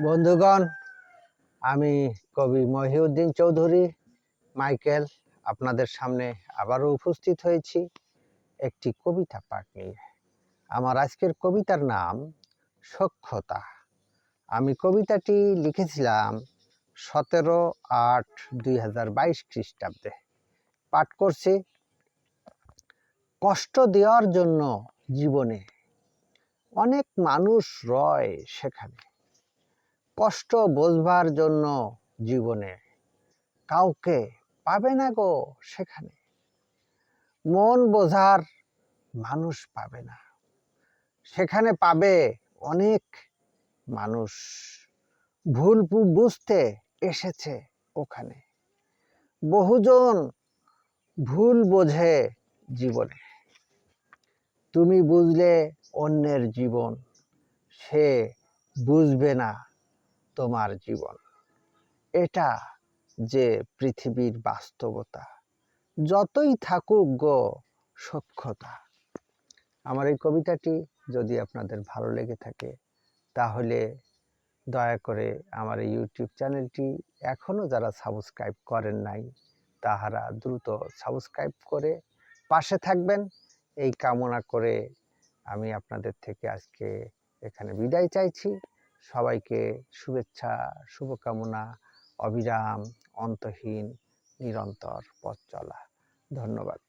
বন্ধুগণ, আমি কবি মহিউদ্দিন চৌধুরী, মাইকেল আপনাদের সামনে আবারও উপস্থিত হয়েছি একটি কবিতা পাঠ নিয়ে। আমার আজকের কবিতার নাম সক্ষতা। আমি কবিতাটি লিখেছিলাম সতেরো আট দুই হাজার বাইশ খ্রিস্টাব্দে। পাঠ করছি, কষ্ট দেওয়ার জন্য জীবনে অনেক মানুষ রয় সেখানে। কষ্ট বোঝবার জন্য জীবনে। কাউকে পাবে না গো সেখানে। মন বোঝার মানুষ পাবে না। সেখানে পাবে অনেক মানুষ। ভুল বুঝতে এসেছে ওখানে। বহুজন ভুল বোঝে জীবনে। তুমি বুঝলে অন্যের জীবন। সে বুঝবে না তোমার জীবন। এটা যে পৃথিবীর বাস্তবতা, যতই থাকুক গো সক্ষতা আমার এই কবিতাটি যদি আপনাদের ভালো লেগে থাকে, তাহলে দয়া করে আমার এই ইউটিউব চ্যানেলটি এখনও যারা সাবস্ক্রাইব করেন নাই, তাহারা দ্রুত সাবস্ক্রাইব করে পাশে থাকবেন। এই কামনা করে আমি আপনাদের থেকে আজকে এখানে বিদায় চাইছি। সবাইকে শুভেচ্ছা শুভকামনা অবিরাম অন্তহীন নিরন্তর পথ চলা। ধন্যবাদ।